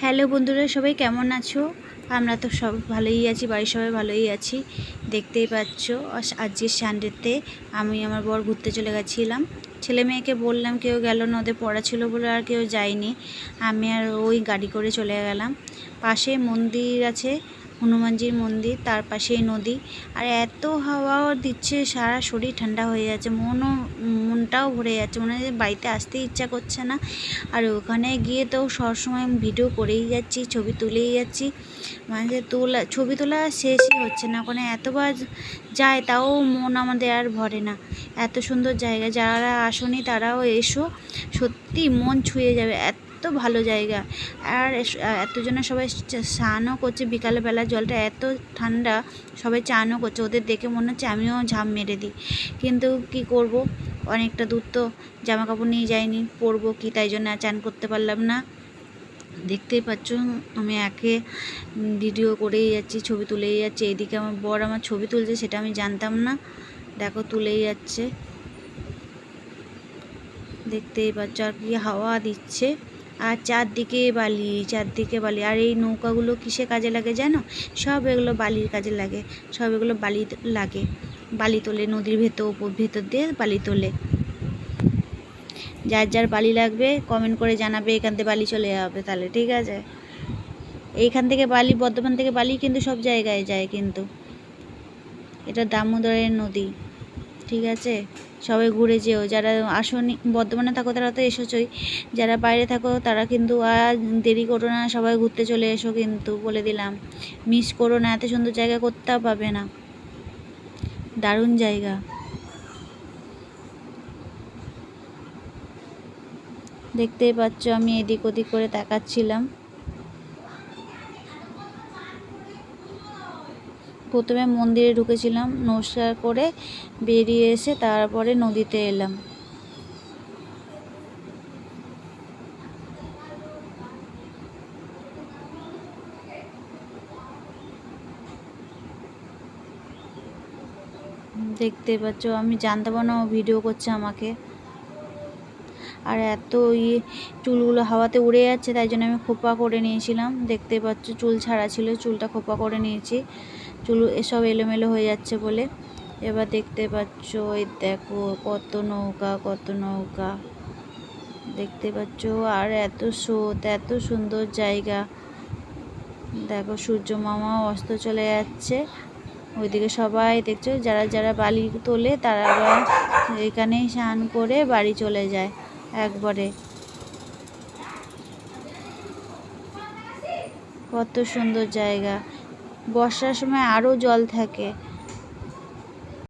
Hello বন্ধুরা, সবাই কেমন আছো? আমরা তো সব ভালোই আছি, বাড়ির সবাই ভালোই আছি। দেখতেই পাচ্ছ আজ- আজকে সানডেতে আমি আমার বর ঘুরতে চলে গেছিলাম। ছেলে মেয়েকে বললাম কেউ গেল না, ওদের পড়া ছিল বলে আর কেউ যায়নি। আমি আর ওই গাড়ি করে চলে গেলাম। পাশে মন্দির আছে হনুমানজির মন্দির, তার পাশেই নদী। আর এত হাওয়াও দিচ্ছে, সারা শরীর ঠান্ডা হয়ে যাচ্ছে, মনও, মনটাও ভরে যাচ্ছে। মনে হয় বাড়িতে আসতে ইচ্ছা করছে না। আর ওখানে গিয়ে তো সবসময় ভিডিও করেই যাচ্ছি, ছবি তুলেই যাচ্ছি। মানে তোলা, ছবি তোলা শেষই হচ্ছে না। ওখানে এতবার যায়, তাও মন আমাদের আর ভরে না। এত সুন্দর জায়গা, যারা আসনি তারাও এসো। সত্যি মন ছুঁয়ে যাবে। এত ভালো জায়গা। আর এতজনে সবাই স্নানও করছে। বিকালবেলা জলটা এত ঠান্ডা, সবাই চানও করছে। ওদের দেখে মনে হচ্ছে আমিও ঝাঁপ মেরে দিই। কিন্তু কি করব? অনেকটা দূর তো জামা কাপড় নিয়ে যাইনি, পরবো কি? তাই জন্য চান করতে পারলাম না। দেখতেই পাচ্ছ, আমি একে ভিডিও করেই যাচ্ছি, ছবি তুলেই যাচ্ছি। এদিকে আমার বর আমার ছবি তুলছে, সেটা আমি জানতাম না। দেখো, তুলেই যাচ্ছে। দেখতেই পাচ্ছ, আর কি হাওয়া দিচ্ছে। আর চারদিকে বালি চারদিকে বালি। আর এই নৌকাগুলো কিসে কাজে লাগে জানো? সব এগুলো বালির কাজে লাগে। সব এগুলো বালি লাগে। বালি তোলে, নদীর ভেতর ভেতর দিয়ে বালি তোলে। যার যার বালি লাগবে কমেন্ট করে জানাবে, এখান থেকে বালি চলে যাবে তাহলে, ঠিক আছে? এইখান থেকে বালি, বর্ধমান থেকে বালি কিন্তু সব জায়গায় যায় কিন্তু। এটা দামোদরের নদী। ঠিক আছে? সবাই ঘুরে যেও। যারা আসনি, বর্ধমানে থাকো তারা তো এসেছই। যারা বাইরে থাকো তারা কিন্তু আর দেরি করো না, সবাই ঘুরতে চলে এসো কিন্তু বলে দিলাম। মিস করো না, এত সুন্দর জায়গা কোথাও পাবে না? দারুণ জায়গা। দেখতেই পাচ্ছ আমি এদিক ওদিক করে তাকাচ্ছিলাম। প্রথমে মন্দিরে ঢুকেছিলাম, নমস্কার করে বেরিয়ে এসে তারপরে নদীতে এলাম। দেখতে পাচ্ছ, আমি জানতে পারো ভিডিও করছে আমাকে। আর এত ইয়ে চুলগুলো হাওয়াতে উড়ে যাচ্ছে, তাই জন্য আমি খোপা করে নিয়েছিলাম। দেখতে পাচ্ছ, চুল ছাড়া ছিল, চুলটা খোপা করে নিয়েছি। চুল এসব এলোমেলো হয়ে যাচ্ছে বলে। এবার দেখতে পাচ্ছ, এই দেখো, কত নৌকা কত নৌকা। দেখতে পাচ্ছ, আর এত স্রোত, এত সুন্দর জায়গা। দেখো, সূর্য মামা অস্ত চলে যাচ্ছে। ওইদিকে সবাই দেখছ, যারা যারা বালি তোলে, তারা আবার এখানেই স্নান করে বাড়ি চলে যায়। একবারে। কত সুন্দর জায়গা। বর্ষার সময় আরও জল থাকে।